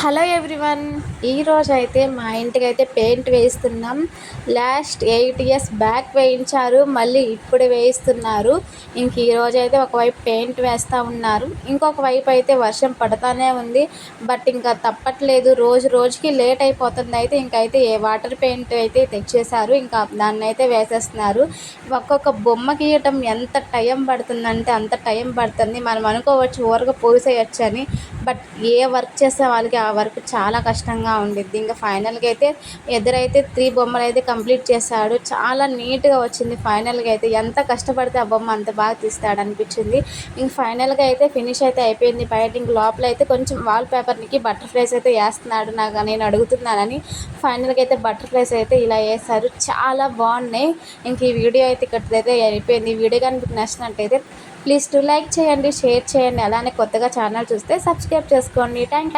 Hello everyone ఈరోజు అయితే మా ఇంటికి అయితే పెయింట్ వేస్తున్నాం లాస్ట్ ఎయిట్ ఇయర్స్ బ్యాక్ వేయించారు మళ్ళీ ఇప్పుడు వేయిస్తున్నారు. ఇంక ఈరోజు అయితే ఒకవైపు పెయింట్ వేస్తూ ఉన్నారు. ఇంకొక వైపు అయితే వర్షం పడతానే ఉంది. బట్ ఇంకా తప్పట్లేదు రోజు రోజుకి లేట్ అయిపోతుంది అయితే ఇంకైతే ఏ వాటర్ పెయింట్ అయితే తెచ్చేశారు ఇంకా దాన్ని అయితే వేసేస్తున్నారు. ఒక్కొక్క బొమ్మ గీయటం ఎంత టైం పడుతుందంటే అంత టైం పడుతుంది. మనం అనుకోవచ్చు ఊరగా పూసేయచ్చు అని బట్ ఏ వర్క్ చేసే వాళ్ళకి వర్క్ చాలా కష్టంగా ఉండిద్ది. ఇంకా ఫైనల్గా అయితే ఎదురైతే త్రీ బొమ్మలు అయితే కంప్లీట్ చేశాడు. చాలా నీట్గా వచ్చింది ఫైనల్గా అయితే ఎంత కష్టపడితే ఆ బొమ్మ అంత బాగా తీస్తాడు అనిపించింది ఇంక ఫైనల్గా అయితే ఫినిష్ అయితే అయిపోయింది. బయట ఇంక లోపల అయితే కొంచెం వాల్ పేపర్కి బటర్ఫ్లైస్ అయితే వేస్తున్నాడు నాకు నేను అడుగుతున్నానని ఫైనల్గా అయితే బటర్ఫ్లైస్ అయితే ఇలా వేస్తారు చాలా బాగున్నాయి. ఇంక ఈ వీడియో అయితే ఇక్కడైతే అయిపోయింది. ఈ వీడియో కానీ మీకు నచ్చినట్టయితే ప్లీజ్ టు లైక్ చేయండి షేర్ చేయండి. అలానే కొత్తగా ఛానల్ చూస్తే సబ్స్క్రైబ్ చేసుకోండి. థ్యాంక్